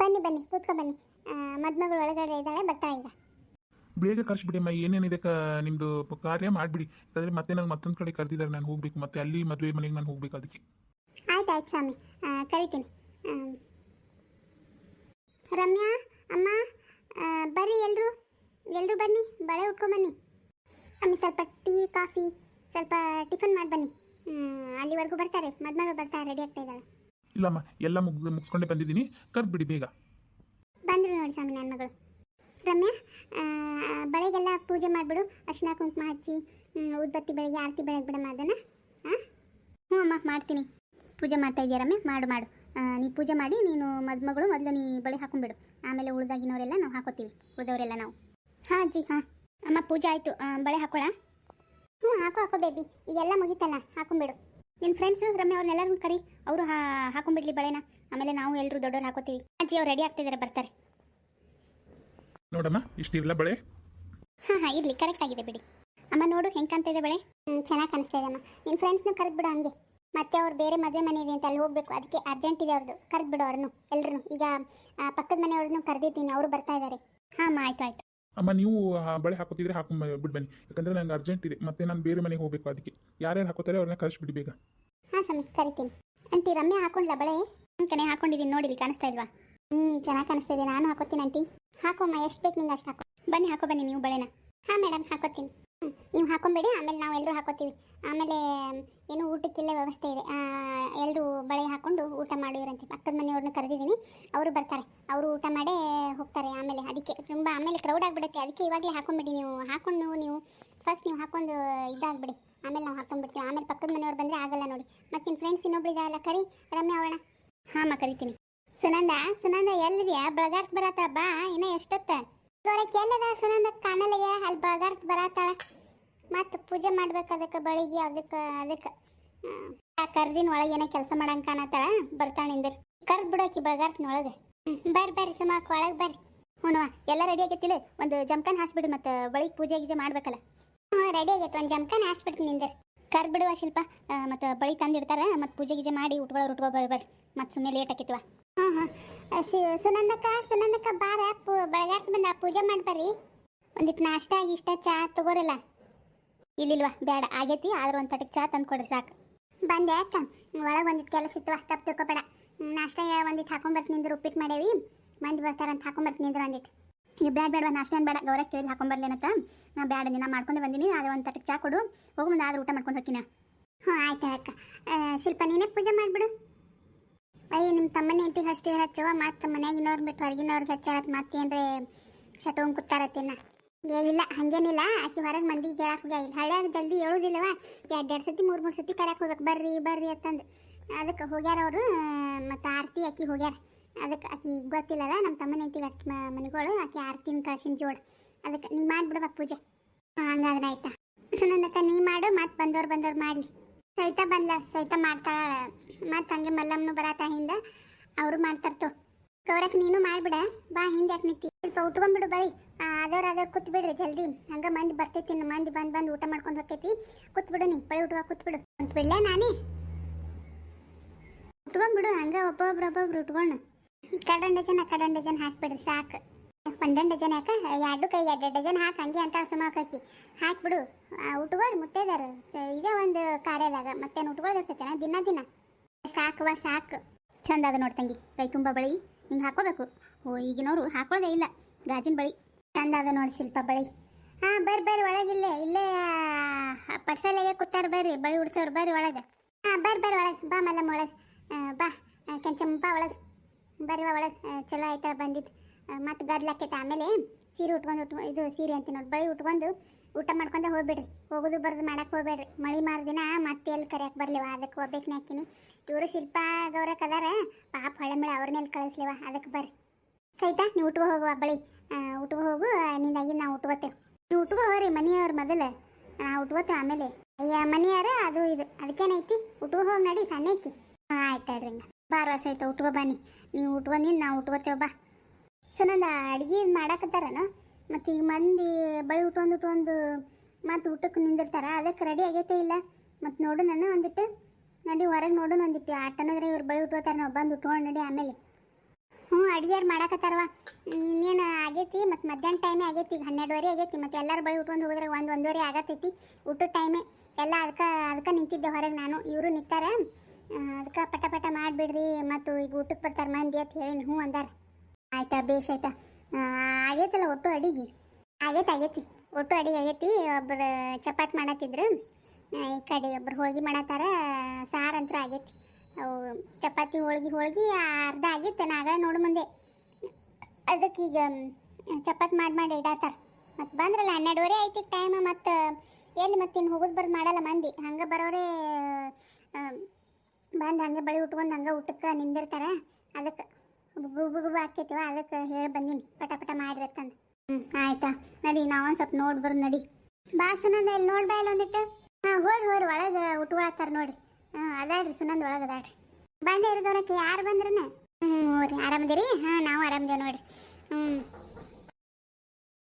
ಬನ್ನಿ ಬನ್ನಿ ಕೂತ್ಕೊ ಬನ್ನಿ. ಮದ್ಮಗಳು ಒಳಗಡೆ ಇದ್ದಾಳೆ ಬರ್ತಾಳೆ ಈಗ ಬೇಗ ಕರ್ಸ್ಬಿಡಿಯಮ್ಮ ಏನೇನಿದೆ ಕ ನಿಮ್ಮದು ಕಾರ್ಯ ಮಾಡಿಬಿಡಿ. ಯಾಕಂದರೆ ಮತ್ತೆ ನನಗೆ ಮತ್ತೊಂದು ಕಡೆ ಕರೆದಿದ್ದಾರೆ ನಾನು ಹೋಗಬೇಕು. ಮತ್ತೆ ಅಲ್ಲಿ ಮದುವೆ ಮನೆಗೆ ನಾನು ಹೋಗ್ಬೇಕು ಅದಕ್ಕೆ. ಆಯ್ತು ಆಯ್ತು ಸ್ವಾಮಿ. ಕರಿತೀನಿ. ರಮ್ಯಾ ಅಮ್ಮ ಬರ್ರಿ ಎಲ್ರು. ಎಲ್ರು ಬನ್ನಿ ಬಳೆ ಉಟ್ಕೊಂಬನ್ನಿ ಸ್ವಾಮಿ ಸ್ವಲ್ಪ ಟೀ ಕಾಫಿ ಸ್ವಲ್ಪ ಟಿಫನ್ ಮಾಡಿ ಬನ್ನಿ ಅಲ್ಲಿವರೆಗೂ ಬರ್ತಾರೆ ಮದ್ಮಗಳು ಬರ್ತಾರೆ ರೆಡಿ ಆಗ್ತಾ ಇದ್ದಾಳೆ. ಇಲ್ಲಮ್ಮ ಎಲ್ಲ ಮುಗ್ ಮುಗಿಸ್ಕೊಂಡೆ ಬಂದಿದ್ದೀನಿ. ಕರೆದ್ಬಿಡಿ ಬೇಗ. ಬಂದ್ರು ನೋಡಿ ಸ್ವಾಮಿ ನನ್ನ ಮಗಳು. ರಮ್ಯಾ ಬಳೆಗೆಲ್ಲ ಪೂಜೆ ಮಾಡಿಬಿಡು. ಅರ್ಶಿನ ಕುಂಕುಮ ಹಚ್ಚಿ ಉದ್ಬತ್ತಿ ಬೆಳಗ್ಗೆ ಆರತಿ ಬೆಳಗ್ಗೆ ಬಿಡಮ್ಮ ಅದನ್ನು. ಹಾಂ ಹ್ಞೂ ಅಮ್ಮ, ಮಾಡ್ತೀನಿ. ಪೂಜೆ ಮಾಡ್ತಾ ಇದೆಯಾ ರಮ್ಯಾ? ಮಾಡು ಮಾಡು. ನೀ ಪೂಜೆ ಮಾಡಿ, ನೀನು ಮದುಮಗಳು ಮೊದಲು ನೀ ಬಳೆ ಹಾಕೊಂಡ್ಬಿಡು. ಆಮೇಲೆ ಉಳ್ದಾಗಿನವರೆಲ್ಲ ನಾವು ಹಾಕೋತೀವಿ. ಉಳಿದವರೆಲ್ಲ ನಾವು. ಹಾಂ ಅಜ್ಜಿ, ಹಾಂ. ಅಮ್ಮ, ಪೂಜೆ ಆಯಿತು. ಬಳೆ ಹಾಕೊಳ್ಳ ಹ್ಞೂ, ಹಾಕೋ ಹಾಕೋ ಬೇಬಿ ಈಗೆಲ್ಲ ಮುಗೀತಲ್ಲ, ಹಾಕೊಂಡ್ಬಿಡು. ನಿನ್ನ ಫ್ರೆಂಡ್ಸು ರಮ್ಯ ಅವ್ರನ್ನೆಲ್ಲರೂ ಕರಿ ಅವರು ಹಾ ಹಾಕೊಂಡ್ಬಿಡ್ಲಿ ಬಳೆನ. ಆಮೇಲೆ ನಾವು ಎಲ್ಲರೂ ದೊಡ್ಡವ್ರು ಹಾಕೋತೀವಿ. ಅಜ್ಜಿ ಅವ್ರು ರೆಡಿ ಆಗ್ತಿದ್ದಾರೆ ಬರ್ತಾರೆ. ನೋಡಮ್ಮ ಇಷ್ಟಿರಲ್ಲ ಬಳೆ? ಹಾಂ ಹಾಂ ಇರಲಿ ಕರೆಕ್ಟ್ ಆಗಿದೆ ಬಿಡಿ. ಅಮ್ಮ ನೋಡು ಹೆಂಗೆ ಕಾಣ್ತಾ ಇದೆ ಬಳೆ? ಚೆನ್ನಾಗಿ ಕಾಣಿಸ್ತಾ ಇದೆ ಅಮ್ಮ. ನಿನ್ನ ಫ್ರೆಂಡ್ಸ್ನ ಕರೆದ್ಬಿಡು ಹಂಗೆ. ಮತ್ತೆ ಅವ್ರು ಬೇರೆ ಮದುವೆ ಮನೆ ಇದೆ ಅಂತ ಅಲ್ಲಿ ಹೋಗಬೇಕು. ಅದಕ್ಕೆ ಅರ್ಜೆಂಟ್ ಇದೆ ಅವ್ರದ್ದು ಕರೆದ್ಬಿಡು ಅವ್ರನ್ನು ಎಲ್ಲರೂ ಈಗ ಪಕ್ಕದ ಮನೆಯವ್ರನ್ನೂ ಕರೆದಿದ್ದೀನಿ ಅವರು ಬರ್ತಾ ಇದ್ದಾರೆ ಹಾಂ ಅಮ್ಮ ಆಯ್ತು ಆಯ್ತು. ಅಮ್ಮ, ನೀವು ಬಳೆ ಹಾಕೋತಿದ್ರೆ ಹಾಕೊಂಡ್ ಬಿಟ್ಟು ಬನ್ನಿ. ಯಾಕಂದ್ರೆ ನಂಗೆ ಅರ್ಜೆಂಟ್ ಇದೆ. ಮತ್ತೆ ನಾನು ಬೇರೆ ಮನೆಗೆ ಹೋಗಬೇಕು ಅದಕ್ಕೆ. ಯಾರ್ಯಾರು ಹಾಕೋತಾರೆ ಅವ್ರನ್ನ ಕಳಿಸ್ಬಿಡಿ ಬೇಗ. ಹಾಂ ಸ್ವಾಮಿ ಕರಿತೀನಿ. ಅಂಟಿ ರಮ್ಯಾ ಹಾಕೊಂಡ್ಲ ಬಳೆ? ನಾನು ಕಣೆ ಹಾಕೊಂಡಿದ್ದೀನಿ ನೋಡಿ, ಇಲ್ಲಿ ಕಾಣಿಸ್ತಾ ಇಲ್ವಾ? ಹ್ಞೂ ಚೆನ್ನಾಗಿ ಕಾಣಿಸ್ತಾ ಇದೆ. ನಾನು ಹಾಕೋತೀನಿ, ಆಂಟಿ. ಹಾಕೋಮ್ಮ, ಎಷ್ಟು ಬೇಕು ನಿಂಗೆ ಅಷ್ಟು ಹಾಕೋ. ಬನ್ನಿ ಹಾಕೋ, ಬನ್ನಿ ನೀವು ಬಳೆನ. ಹಾಂ ಮೇಡಮ್ ಹಾಕೋತೀನಿ. ನೀವು ಹಾಕೊಂಬೇಡಿ, ಆಮೇಲೆ ನಾವು ಎಲ್ಲರೂ ಹಾಕೋತೀವಿ. ಆಮೇಲೆ, ಏನು ಊಟಕ್ಕೆಲ್ಲ ವ್ಯವಸ್ಥೆ ಇದೆ. ಎಲ್ಲರೂ ಬಳೆ ಹಾಕೊಂಡು ಊಟ ಮಾಡಿವ್ರಂತೆ. ಪಕ್ಕದ ಮನೆಯವ್ರನ್ನ ಕರೆದಿದ್ದೀನಿ. ಅವರು ಬರ್ತಾರೆ. ಅವರು ಊಟ ಮಾಡೇ ಹೋಗ್ತಾರೆ ಆಮೇಲೆ. ಅದಕ್ಕೆ ತುಂಬ ಆಮೇಲೆ ಕ್ರೌಡ್ ಆಗಿಬಿಡುತ್ತೆ. ಅದಕ್ಕೆ ಇವಾಗಲೇ ಹಾಕೊಂಬಿಡಿ ನೀವು. ಹಾಕೊಂಡು ನೀವು ಫಸ್ಟ್ ನೀವು ಹಾಕೊಂಡು ಇದಾಗ್ಬಿಡಿ. ಆಮೇಲೆ ನಾವು ಹಾಕೊಂಡ್ಬಿಡ್ತೀವಿ ಆಮೇಲೆ ಪಕ್ಕದ ಮನೆಯವ್ರು ಬಂದರೆ ಆಗಲ್ಲ ನೋಡಿ. ಮತ್ತು ನಿಮ್ಮ ಫ್ರೆಂಡ್ಸ್ ಇನ್ನೊಬ್ರು ಇದಾರಲ್ಲ ಕರಿ, ರಮ್ಯ ಅವಳ ಹಾಂ ಮಾ ಕರಿತೀನಿ. ಸುನಂದ ಸುನಂದ ಎಲ್ಲಿದೆಯಾ? ಬೆಳಗಾರ್ಕ್ ಬರತ್ತ? ಬಾ, ಇನ್ನ ಎಷ್ಟೊತ್ತ? ನೋಡಕ್ಕೆ ಎಲ್ಲದ ಸುನಂದ ಕಾಣಲಯ್ಯ ಅಲ್ಲಿ ಬೆಳಗಾರ್ಕ್ ಬರತ್ತಾಳ. ಮತ್ತು ಪೂಜೆ ಮಾಡ್ಬೇಕು ಅದಕ್ಕೆ ಬಳಿಗೆ ಅದಕ್ಕೆ ಅದಕ್ಕೆ ಕರ್ದಿನ ಒಳಗೆ ಏನೋ ಕೆಲಸ ಮಾಡಂಗೆ ಕಾಣತ್ತಾಳ, ಬರ್ತಾಳೆ ನಿಂದ್ರ. ಕರ್ದ್ ಬಿಡೋಕಿ ಬೆಳಗಾರ್ಕ್ನ ಒಳಗೆ. ಬರ್ರಿ ಬರ್ರಿ ಸುಮಾಕ್ ಒಳಗೆ ಬರ್ರಿ. ಹ್ಞೂ ಎಲ್ಲ ರೆಡಿ ಆಗೈತಿಲ್ಲ ಒಂದು ಜಮ್ಕನ್ ಹಾಸ್ಬಿಡು ಮತ್ತು ಬಳಿಗೆ ಪೂಜೆ ಗೀಜೆ ಮಾಡ್ಬೇಕಲ್ಲ. ಹ್ಞೂ ರೆಡಿ ಆಗೈತೆ, ಒಂದು ಜಮ್ಕನ್ ಹಾಸ್ಬಿಡ್ತೀನಿ ನಿಂದ್ರ. ಕರ್ ಬಿಡುವ ಶಿಲ್ಪ ಮತ್ತು ಬಳಿ ತಂದಿಡ್ತಾರೆ, ಮತ್ತು ಪೂಜೆ ಗೀಜೆ ಮಾಡಿ ಉಟ್ಕೊಳ್ಳೋರು ಉಟ್ಕೊ ಬರ್ರಿ ಮತ್ತು ಸುಮ್ಮನೆ ಲೇಟ್ ಆಕೈತಿವ ಸುನಂದಕ್ಕ ಸುನಂದಕ್ಕ ಬಾರ. ಪೂ ಬೆಳಗಾರ್ತ ಬಂದ, ಪೂಜೆ ಮಾಡಿ ಬರ್ರಿ. ಒಂದಿಟ್ಟು ನಾಷ್ಟ ಇಷ್ಟ ಚಾ ತಗೋರಲ್ಲ. ಇಲ್ಲಿಲ್ವಾ ಬೇಡ ಆಗೈತಿ, ಆದ್ರೆ ಒಂದು ತಟಕ್ ಚಾ ತಂದು ಕೊಡ್ರಿ ಸಾಕು. ಬಂದೆ ಅಕ್ಕ. ಒಳಗೆ ಒಂದಿಟ್ಟು ಕೆಲಸ ಇತ್ತು, ತಪ್ಪು ತಿಳ್ಕೊಬೇಡ. ನಾಷ್ಟ ಒಂದಿಟ್ಟು ಹಾಕೊಂಬರ್ತೀನಿ ನಿಂದ್ರು ಉಪ್ಪಿಟ್ಟು ಮಾಡೇವಿ. ಮಂದಿ ಬರ್ತಾರಂತ ಹಾಕೊಂಬರ್ತೀನಿ ನಿಂದ್ರು ಒಂದಿಟ್ಟು ಈ ಬೇಡ ಬೇಡ ನಾಷ್ಟ ಬೇಡ ಗೌರ ಕೇಳಿ ಅಂತ ನಾ ಬೇಡ ದಿನ ಮಾಡ್ಕೊಂಡು ಬಂದೀನಿ, ಆದ್ರೆ ಒಂದು ತಟಕ್ ಚಾ ಕೊಡು. ಹೋಗು ಮುಂದೆ ಆದ್ರೆ ಊಟ ಮಾಡ್ಕೊಂಡು ಹೋಗ್ತೀನಿ. ಹ್ಞೂ ಆಯ್ತು ಅಕ್ಕ. ಶಿಲ್ಪ ನೀನೇ ಪೂಜೆ ಮಾಡಿಬಿಡು. ಅಯ್ಯ ನಿಮ್ಮ ತಮ್ಮನೇ ಇಂತಿಗೆ ಹಚ್ತಿದ್ರೆ ಹಚ್ಚವ ಮತ್ತು ಮನ್ಯಾಗಿನವ್ರು ಬಿಟ್ಟು ಹೊರಗಿನವ್ರಿಗೆ ಹಚ್ಚಾರತ್ ಮತ್ತೇನ್ರೆ ಶಟೋಂಗ್ ಕೂತಾರತ್ತೇನ ಏನಿಲ್ಲ ಹಂಗೇನಿಲ್ಲ. ಆಕಿ ಹೊರಗೆ ಮಂದಿಗೆ ಕೇಳಕ್ಕೆ ಇಲ್ಲ ಹಳ್ಳ್ಯಾಗ ಜಲ್ದಿ ಹೇಳೋದಿಲ್ಲವ ಎರಡು ಎರಡು ಸತಿ, ಮೂರು ಮೂರು ಸತಿ ಕರೆಯಕ್ಕೆ ಹೋಗ್ಬೇಕು ಬರ್ರಿ ಬರ್ರಿ ಅಂತಂದು. ಅದಕ್ಕೆ ಹೋಗ್ಯಾರ ಅವರು, ಮತ್ತು ಆರತಿ ಆಕಿ ಹೋಗ್ಯಾರ. ಅದಕ್ಕೆ ಆಕಿ ಗೊತ್ತಿಲ್ಲಲ್ಲ ನಮ್ಮ ತಮ್ಮನ ಇಂತಿಗೆ ಅಟ್ ಮನೆಗಳು. ಆಕಿ ಆರತಿನ ಕಳ್ಸಿನ ಜೋಡ್ ಅದಕ್ಕೆ ನೀ ಮಾಡಿಬಿಡ್ಬೇಕು ಪೂಜೆ. ಹಂಗಾದ್ರೆ ಆಯ್ತಾ. ಸುನಂದಕ್ಕ ನೀ ಮಾಡು. ಮತ್ತು ಬಂದವ್ರು ಬಂದವ್ರು ಮಾಡಲಿ ಸಹಿತ ಬಂದ ಸಹಿತ ಮಾಡ್ತಾಳ. ಮತ್ತೆ ಹಂಗೆ ಮಲ್ಲಮ್ಮನು ಬರತ್ತ ಹಿಂದ. ಅವರು ಮಾಡ್ತಾರ್ತೋ ಗೌರಕ್, ನೀನು ಮಾಡ್ಬಿಡ. ಬಾ ಹಿಂದೆ ಯಾಕೆ ನಿಂತಿ? ಸ್ವಲ್ಪ ಉಟ್ಕೊಂಡ್ಬಿಡು ಬಳಿ. ಅದವ್ರು ಅದವ್ರು ಕೂತ್ ಬಿಡ್ರಿ ಜಲ್ದಿ. ಹಂಗ ಮಂದಿ ಬರ್ತೈತಿ ಮಂದಿ ಬಂದು ಬಂದು ಊಟ ಮಾಡ್ಕೊಂಡು ಹೋಗ್ತೈತಿ. ಕೂತ್ಬಿಡು ನೀ. ಬಳಿ ಉಟ್ಕೊ ಕೂತ್ಬಿಡು. ಅಂತ ಬಿಡ್ಲ ನಾನೇ? ಉಟ್ಕೊಂಡ್ಬಿಡು. ಹಂಗ ಒಬ್ಬೊಬ್ರು ಒಬ್ಬೊಬ್ರು ಉಟ್ಕೊಂಡು. ಈ ಕಡನ್ ಜನ ಆ ಜನ ಹಾಕ್ಬಿಡ್ರಿ. ಸಾಕು. ಒಂದೊಂದು ಡಜನ್ ಹಾಕ, ಎರಡು ಕೈ, ಎರಡು ಡಜನ್ ಹಾಕಿ, ಹಂಗೆ ಅಂತ ಸುಮಾಕಾಕಿ ಹಾಕ್ಬಿಡು ಉಟ್ಕೋರಿ ಮುತ್ತೈದಾರ ಇದೇ ಒಂದು ಕಾರ್ಯದಾಗ ಮತ್ತೇನು ಉಟ್ಕೊಳ್ಳೋದು ಇರ್ತೈತೆ ದಿನ ದಿನ. ಸಾಕುವ, ಸಾಕು. ಚಂದ ನೋಡಿ ತಂಗಿ. ಕೈ ತುಂಬ ಬಳಿ. ಹಿಂಗೆ ಹಾಕೋಬೇಕು ಓ, ಈಗಿನವರು ಹಾಕೊಳ್ಳೋದೇ ಇಲ್ಲ. ಗಾಜಿನ ಬಳಿ. ಚಂದ ಅದ ನೋಡಿ ಶಿಲ್ಪ ಬಳಿ. ಹಾಂ, ಬರ್ರಿ ಬರ್ರಿ ಒಳಗಿಲ್ಲೇ ಇಲ್ಲೇ. ಪಡ್ಸಲೆಗೆ ಕೂತಾರ ಬರ್ರಿ. ಬಳಿ ಉಡ್ಸೋರು ಬರ್ರಿ ಒಳಗೆ. ಹಾಂ, ಬರ್ರಿ ಬರ್ರಿ, ಒಳಗೆ. ಬಾ ಮಲ್ಲಮ್ಮ, ಒಳಗೆ. ಬಾ. ಕೆಂಚಂಪ ಬಾ ಒಳಗೆ. ಬರ್ರಿ ಒಳಗೆ. ಚಲೋ ಆಯ್ತಾ ಬಂದಿದ್ದು ಮತ್ತು ಗದ್ಲಾಕೈತೆ ಆಮೇಲೆ ಸೀರೆ ಉಟ್ಕೊಂಡು ಉಟ್ ಇದು ಸೀರೆ ಅಂತ ನೋಡಿ, ಬಳಿ ಉಟ್ಕೊಂಡು ಊಟ ಮಾಡ್ಕೊಂಡೆ ಹೋಗ್ಬಿಡ್ರಿ. ಹೋಗೋದು ಬರೋದು ಮಾಡಕ್ಕೆ ಹೋಗ್ಬೇಡ್ರಿ. ಮಳೆ ಮಾರ ದಿನ ಮತ್ತೆ ಎಲ್ಲಿ ಕರೆಯಕ್ಕೆ ಬರ್ಲಿವ? ಅದಕ್ಕೆ ಹೋಗ್ಬೇಕು ನಾಕಿನಿ ಇವರು ಶಿಲ್ಪ ಗೌರಕ್ ಅದಾರ. ಪಾಪ ಹೊಳೆ ಮಳೆ ಅವ್ರನ್ನೆಲ್ಲಿ ಕಳಿಸ್ಲಿವ? ಅದಕ್ಕೆ ಬರ್ರಿ. ಸೈತಾ, ನೀವು ಉಟ್ಕೊ ಹೋಗುವ ಬಳಿ. ಉಟ್ಕೊ ಹೋಗು. ನಿಂದಾಗಿ ನಾವು ಉಟ್ಕೋತೇವೆ. ನೀವು ಉಟ್ಕೊ ಹೋಗ್ರಿ ಮನೆಯವ್ರ ಮೊದಲು. ನಾವು ಉಟ್ಕೋತೇವೆ ಆಮೇಲೆ. ಅಯ್ಯ, ಮನೆಯವ್ರ ಅದು ಇದು. ಅದಕ್ಕೇನೈತಿ? ಉಟ್ಕೊ ಹೋಗಿ ನಡಿ ಸಣ್ಣಕ್ಕಿ ಹಾಂ ಆಯ್ತು ಹೇಳ್ರಿ ಹಂಗೆ. ಬಾರ ಸಹಿತ ಉಟ್ಕೊ ಬನ್ನಿ. ನೀವು ಉಟ್ಕೊಂಡಿ ನಾವು ಉಟ್ಕೋತೇವೆ ಬಾ. ಸುನಂದ ಅಡ್ಗೆ ಮಾಡಾಕತ್ತಾರನ? ಮತ್ತು ಈಗ ಮಂದಿ ಬಳಿ ಉಟ್ಕೊಂಡು ಉಟ್ಟೊಂದು ಮತ್ತು ಊಟಕ್ಕೆ ನಿಂದಿರ್ತಾರ ಅದಕ್ಕೆ ರೆಡಿ ಆಗೈತೆ ಇಲ್ಲ? ಮತ್ತು ನೋಡು ನಾನು ಒಂದಿಟ್ಟು. ನಡಿ ಹೊರಗೆ ನೋಡೋಣ ಒಂದಿಟ್ಟು. ಆಟನಾದ್ರೆ ಇವ್ರು ಬಳಿ ಉಟ್ಕೋತಾರೆ ನಾವು ಬಂದು ಉಟ್ಕೊಂಡು ನಡಿ ಆಮೇಲೆ. ಹ್ಞೂ ಅಡಿಗೆರು ಮಾಡಾಕತ್ತಾರವ ಇನ್ನೇನು ಆಗೈತಿ? ಮತ್ತು ಮಧ್ಯಾಹ್ನ ಟೈಮೇ ಆಗೈತಿ, ಈಗ ಹನ್ನೆರಡುವರೆ ಆಗೈತಿ. ಮತ್ತು ಎಲ್ಲರೂ ಬಳಿ ಉಟ್ಕೊಂಡು ಹೋದ್ರೆ ಒಂದು ಒಂದೂವರೆ ಆಗತ್ತೈತಿ ಊಟದ ಟೈಮೇ ಎಲ್ಲ ಅದಕ್ಕೆ ಅದಕ್ಕೆ ನಿಂತಿದ್ದೆ ಹೊರಗೆ ನಾನು. ಇವರು ನಿಂತಾರೆ. ಅದಕ್ಕೆ ಪಟ ಪಟ ಮಾಡಿಬಿಡ್ರಿ. ಮತ್ತು ಈಗ ಊಟಕ್ಕೆ ಬರ್ತಾರೆ ಮಂದಿ ಅಂತ ಹೇಳಿ ಹ್ಞೂ ಅಂದಾರ. ಆಯ್ತಾ, ಬೇಷ್ ಆಯ್ತಾ? ಆಗೈತಲ್ಲ, ಒಟ್ಟು ಅಡಿಗೆ. ಆಗೈತೆ, ಆಗೈತಿ. ಒಟ್ಟು ಅಡಿಗೆ ಆಗೈತಿ. ಒಬ್ರು ಚಪಾತಿ ಮಾಡತ್ತಿದ್ರು. ಈ ಕಡೆ ಒಬ್ರು ಹೋಳ್ಗೆ ಮಾಡತ್ತಾರ. ಸಾರಂತೂ ಆಗೈತಿ. ಅವು ಚಪಾತಿ ಹೋಳ್ಗೆ ಹೋಳ್ಗೆ ಅರ್ಧ ಆಗಿತ್ತು ನಾಗಳ ನೋಡು ಮುಂದೆ. ಅದಕ್ಕೆ ಈಗ ಚಪಾತಿ ಮಾಡಿ ಮಾಡಿ ಇಡತ್ತಾರ. ಮತ್ತು ಬಂದ್ರಲ್ಲ, ಹನ್ನೆರಡುವರೆ ಆಯ್ತು ಟೈಮ್ ಮತ್ತು ಎಲ್ಲಿ ಮತ್ತೆ ಇನ್ನು ಹೋಗೋದು ಬರ್ದು ಮಾಡಲ್ಲ ಮಂದಿ. ಹಂಗೆ ಬರೋರೇ ಬಂದು ಹಂಗೆ ಬಳಿ ಉಟ್ಕೊಂಡು ಹಂಗೆ ಊಟಕ್ಕೆ ನಿಂದಿರ್ತಾರೆ. ಅದಕ್ಕೆ ಗುಬು ಆಗ್ತೈತಿವ ಅದಕ್ಕೆ ಹೇಳಿ ಬಂದೀನಿ ಪಟ ಪಟ ಮಾಡಿರತ್ತಂದು ಹ್ಞೂ ಆಯ್ತಾ ನಡಿ ನಾವೊಂದು ಸ್ವಲ್ಪ ನೋಡಿ ಬರು ನಡಿ ಬಾ ಸುನಂದ ಇಲ್ಲಿ ನೋಡಿ ಬಾ ಇಲ್ಲ ಒಂದಿಟ್ಟು ಹಾಂ ಹೋರಿ ಹೋರಿ ಒಳಗೆ ಉಟ್ಕೊಳತ್ತಾರ ನೋಡಿ ಹಾಂ ಅದಾಡ್ರಿ ಸುನಂದ ಒಳಗೆ ಅದಾಡ್ರಿ ಬಂದೇ ಇರೋದವ್ರಕ್ಕೆ ಯಾರು ಬಂದ್ರನ ಹ್ಞೂ ರೀ ಆರಾಮದಿರಿ ಹಾಂ ನಾವು ಆರಾಮದೇವೆ ನೋಡಿರಿ ಹ್ಞೂ